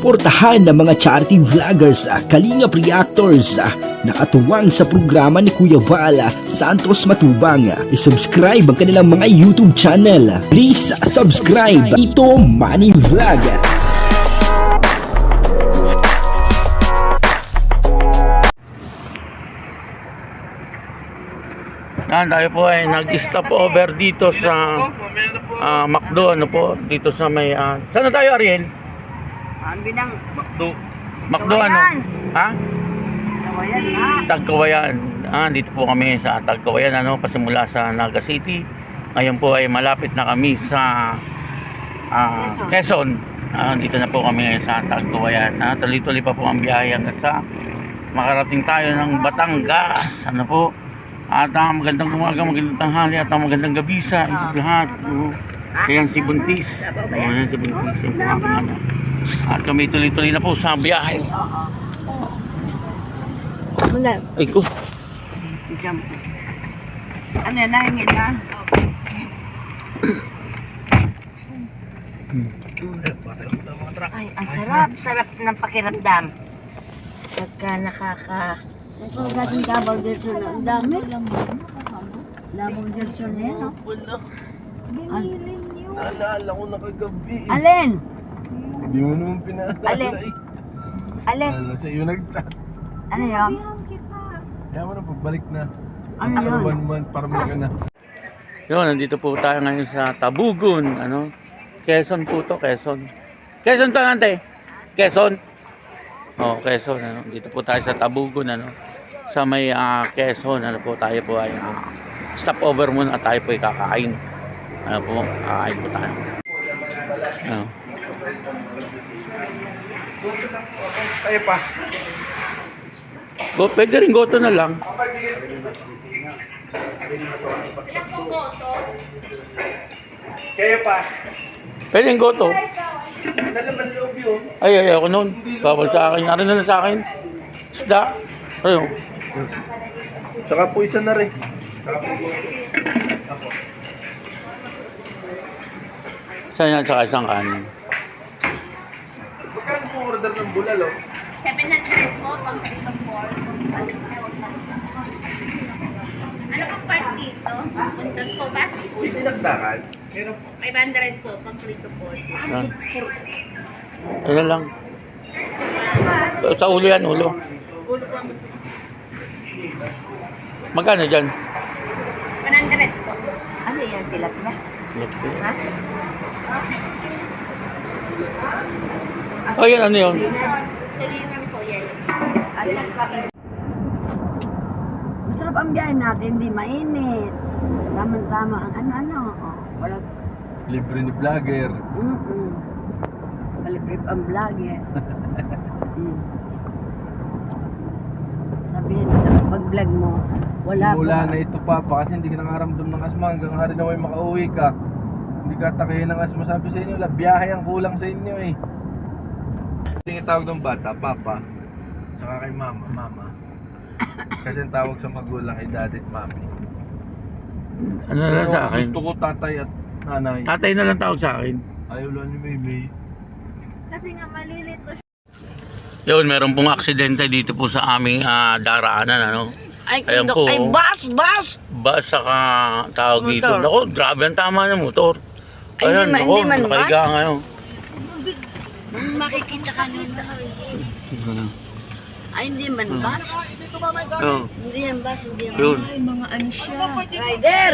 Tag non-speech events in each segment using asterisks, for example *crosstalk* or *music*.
suportahan ng mga charity vloggers, ah, kalingap reactors ah, na katuwang sa programa ni Kuya Vala Santos Matubang. Ah, I-subscribe ang kanilang mga YouTube channel. Please ah, subscribe. Ito Money Vlog. Yan, tayo po ay nag-stop over dito sa ah, McDo, ano po, dito sa may, ah, saan na tayo Ariel? Ang binang McDo. McDo ano? Ha? kawayan na. Tagkawayan. Ah, dito po kami sa Tagkawayan, ano, pasimula sa Naga City. Ngayon po ay malapit na kami sa ah, Quezon. Ah, dito na po kami sa Tagkawayan. Ah, tuloy-tuloy pa po ang biyahe hanggang sa makarating tayo ng Batangas. Ano po? At ang magandang umaga, magandang tanghali at ang magandang gabi sa inyong lahat. Oo. Ayan si Buntis. Ayan si Buntis. Yung po aking. At kami tuloy-tuloy na po sa biyahe. Muna, Ay ko. jump. Ano yan, nahingin na? Ay, ang sarap, sarap ng pakiramdam. Pagka nakaka... Ito gating del Sur na. Ang dami. Del Sur na yan. oh. Naalala ko na kagabi. eh. Alin? Hindi mo naman pinaalala Alin? eh. Alin? Ano sa iyo nag-chat. Ano yun? Kaya mo na pagbalik na. Ano yun? One month para may ka na. Yun, nandito po tayo ngayon sa Tabugon, ano? Quezon po to, Quezon. Quezon to, ante? Quezon? Oh, Quezon, ano? Dito po tayo sa Tabugon, ano? Sa may ah, Quezon, ano po, tayo po ay ano, stop over muna at tayo po ay kakain. Ano po, kakain po tayo. Ano? Tayo pa. Go, pwede rin goto na lang. Kaya pa. Pwede rin goto. Nalaman loob yun. Ay, ay, ako noon. Bawal sa akin. Narin na lang sa akin. Isda. Ayun. Saka po isa na rin. Saan yan? Saka isang kanin. Po order ng bulalo? 700 po, pang dito po. Ano pang part dito? Buntot po ba? Uy, dinagdakan. 500 po, pang prito po. Yan. Ano lang. Sa ulo yan, ulo. Ulo po ang gusto. Magkano dyan? 100 po. Ano yan, tilapia? Ha? Oh, yan, ano yun? Tulingan po, yellow. Masarap ang biyahe natin. Hindi mainit. Tama-tama ang ano-ano. Oh, wala. Libre ni vlogger. Mm-mm. Palibrip ang vlog eh. *laughs* mm. Sabihin mo sa pag-vlog mo, wala Simula pa. na ito papa kasi hindi ka nakaramdam ng asma hanggang hari na may makauwi ka. Hindi ka takihin ng asma. Sabi sa inyo, la, biyahe ang kulang sa inyo eh. Hindi tawag ng bata, papa. Saka kay mama, mama. Kasi ang tawag sa magulang ay daddy at mami. Ano na lang sa akin? Gusto ko tatay at nanay. Tatay na lang tawag sa akin. Ayaw lang ni Mimi. Kasi nga malilito siya. Yun, meron pong aksidente dito po sa aming ah, daraanan, ano? Ay, Ayan kundok. po. Ay, bus, bus! Bus saka tawag dito. Motor. Nako, grabe ang tama ng motor. Ay, hindi man- hindi man nakahiga bus. ngayon. Makikita ka nila. Ay, hindi man bus. Yun, Hindi yan bus, hindi yan yun. bus. Rider!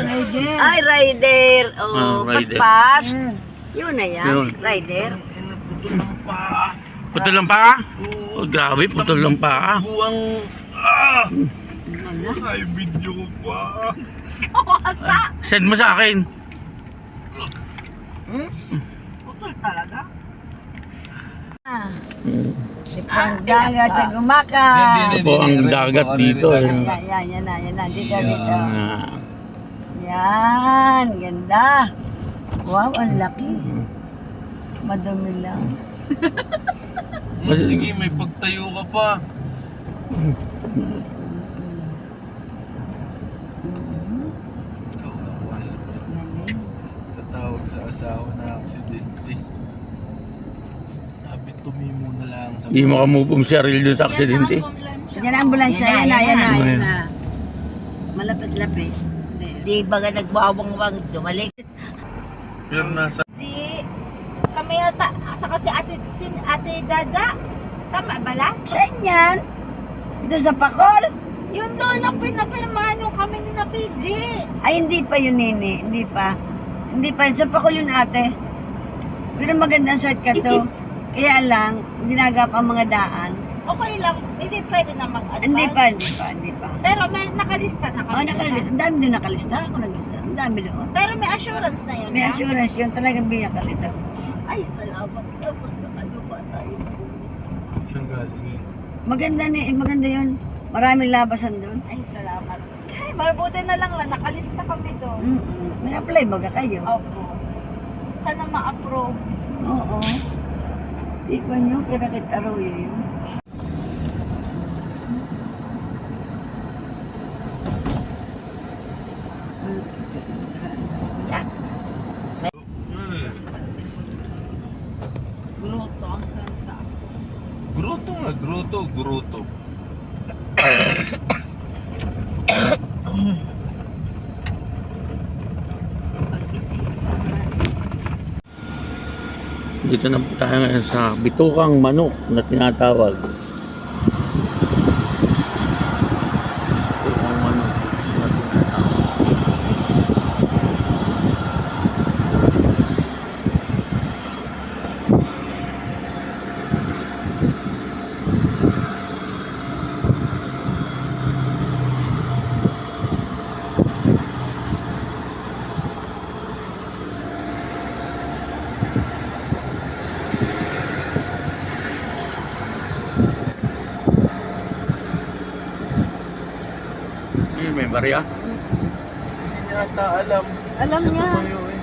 Ay, rider! Oh, Ah, rider. paspas. Yun na yan, Yun. rider. Putol lang pa Oh, grabe, putol lang pa Buwang... Ah! Ay, video ko pa. Send mo sa akin. Ang dagat sa gumaka. Ito po ang dagat dito. Yan, yan, yan na, yan na. Dito, dito. Ah, Yan, ganda. Wow, ang laki. Madumi lang. Sige, may pagtayo ka pa. Ikaw na wala. Galing. Tatawag sa asawa na aksidente. Tumimo na lang sa... Hindi makamove si Ariel doon sa aksidente. Yan ang ambulansya, yan na, yan na, Ayan. yan na. Malapit-lapit. Hindi. Di ba nga nagbawang-wang dumalik? Pero nasa... Di, kami yata, asa kasi ate, sin, ate Jaja. Tama ba la? Saan yan? Doon sa Pakol? Yun doon ang pinapirmahan yung kami ni na PG. Ay, hindi pa yun, Nini. Hindi pa. Hindi pa. Sa Pakol yun, ate. Pero magandang shortcut to. Kaya lang, ginagap ang mga daan. Okay lang, hindi pwede na mag-advance. Hindi pa, hindi pa, hindi pa. Pero may nakalista na kami. Oh, nakalista. Ang dami din nakalista. Ako naglista. Ang dami doon. Pero may assurance na yun. May ha? assurance yun. Talagang binakalita. Ay, salamat ka. Magkakalo pa tayo. Saan galing eh? Maganda, ni, maganda yun. Maraming labasan doon. Ay, salamat. Ay, mabuti na lang lang. Nakalista kami doon. Mm-mm. May apply baga kayo. Opo. Sana ma-approve. Oo. Tikman nyo, pinakit aroy yun. Gruto ang ganda. Gruto nga, gruto, gruto. Dito na po tayo ngayon sa bitukang manok na tinatawag. Barya. Hindi yata alam. Alam niya. Tumayo eh.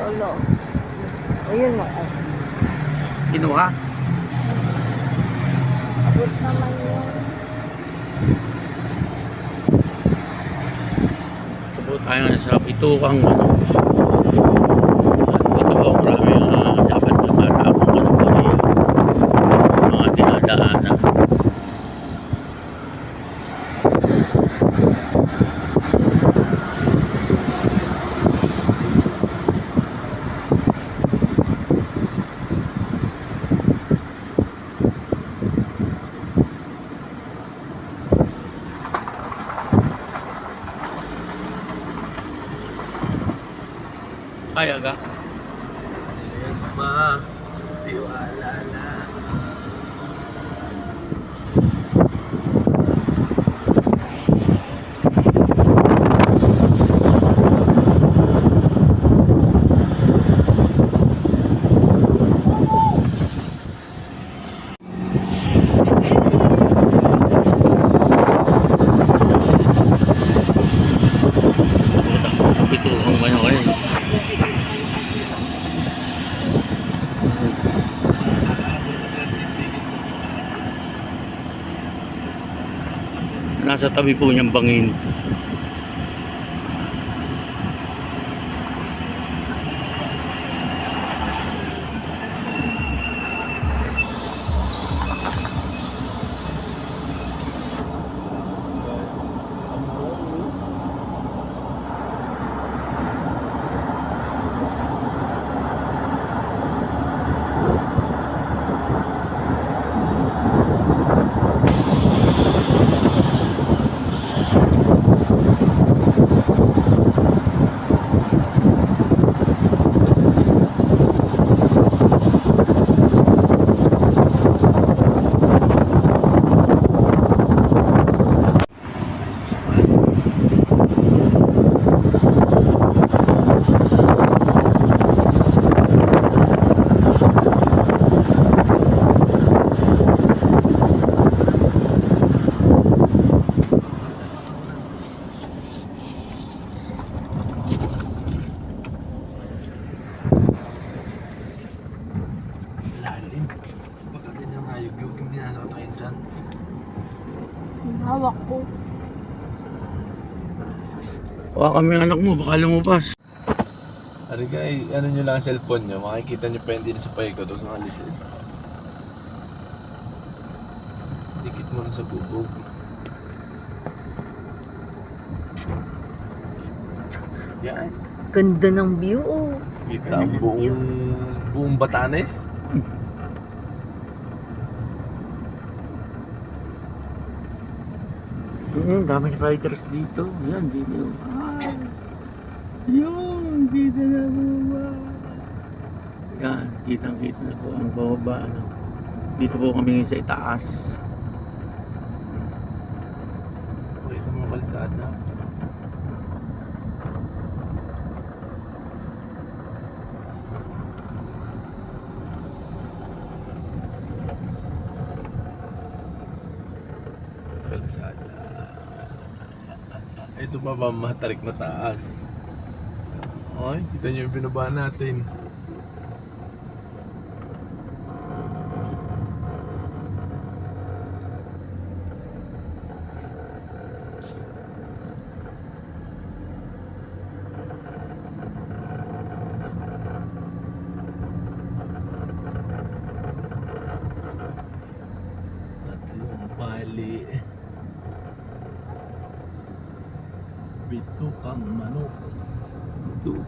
Lolo. Ayun mo. Kinuha. Abot naman yun. Po tayo sa bitukang manok. At ito po marami ang ah, dapat matatapong manok barya. Sa mga dinadaanan. Kaya ka? Ayan, ma. Tiwala na. Bitukang manok eh. Nasa tabi po niyang bangin. Lalim. Baka ganyan nga yung yung hindi nasa katayin dyan. Hawak ko. Huwag kami ang anak mo, baka lumabas. Ano ka, eh, ano nyo lang ang cellphone nyo, makikita nyo pa yun din sa paikot, huwag nang alisin. Dikit mo na sa bubog. Yan, Ganda ng view, oh. kita ang buong, buong Batanes. Hmm, dami ng riders dito. Yan, dito. Yun, dito na bumaba. Yan, kitang-kita na po ang baba. Ano. Dito po kami ngayon sa itaas. Mo ang kalsada. Kalsada. Ito pa ba matarik na taas? Ay, kita niyo yung binaba natin.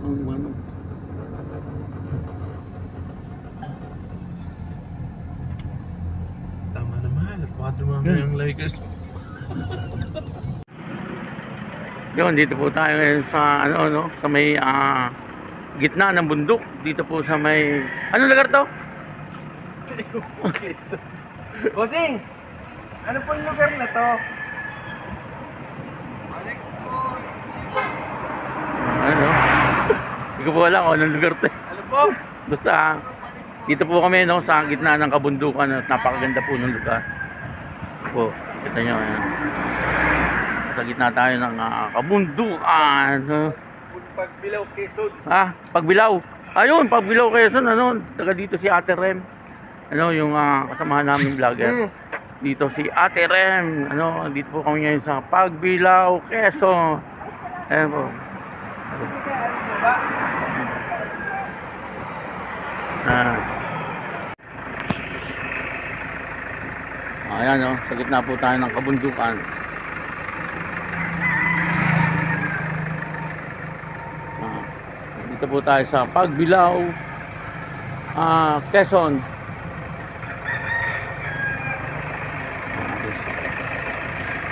Ang ano. Tama naman. At baka dumami ang likers. Yun, dito po tayo ngayon sa ano ano, sa may ah, gitna ng bundok. Dito po sa may Ano lugar to? *laughs* Bossing! Ano po yung lugar na to? Ano? Hindi ko po alam kung anong lugar to. eh. Ano po? Basta dito po kami no sa gitna ng kabundukan at napakaganda po ng lugar. Po, kita nyo ayan. Sa gitna tayo ng ah, kabundukan. Pagbilaw Quezon. Ah, Pagbilaw. Ayun, Pagbilaw Quezon, ano, taga dito si Ate Rem. Ano, yung ah, kasamahan namin vlogger. Dito si Ate Rem. Ano, dito po kami ngayon sa Pagbilaw Quezon. Ayan po. Ah. Ayan, oh, sa gitna po tayo ng kabundukan. Ah, dito po tayo sa Pagbilao, ah, Quezon.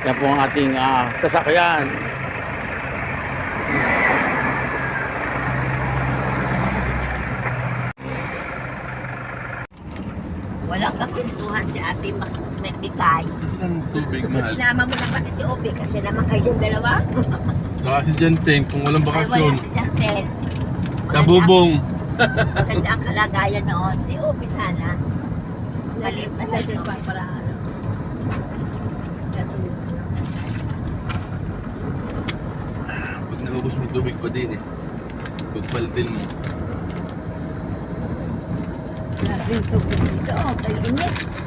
Yan po ang ating ah, sasakyan. Walang kakintuhan si Ate Ma- Mikay. Ang tubig mahal. Sinama mo na pati si Obi kasi naman kayong dalawa. Tsaka si Jensen kung walang Ay, wala bakasyon. si Jancel. Sa bubong. Maganda ang kalagayan noon. Si Obi sana. Maliit na Obi. Para Pag naubos mo tubig pa din eh. Pagpalitin mo. Grabe yung tubig dito, oh, kay init.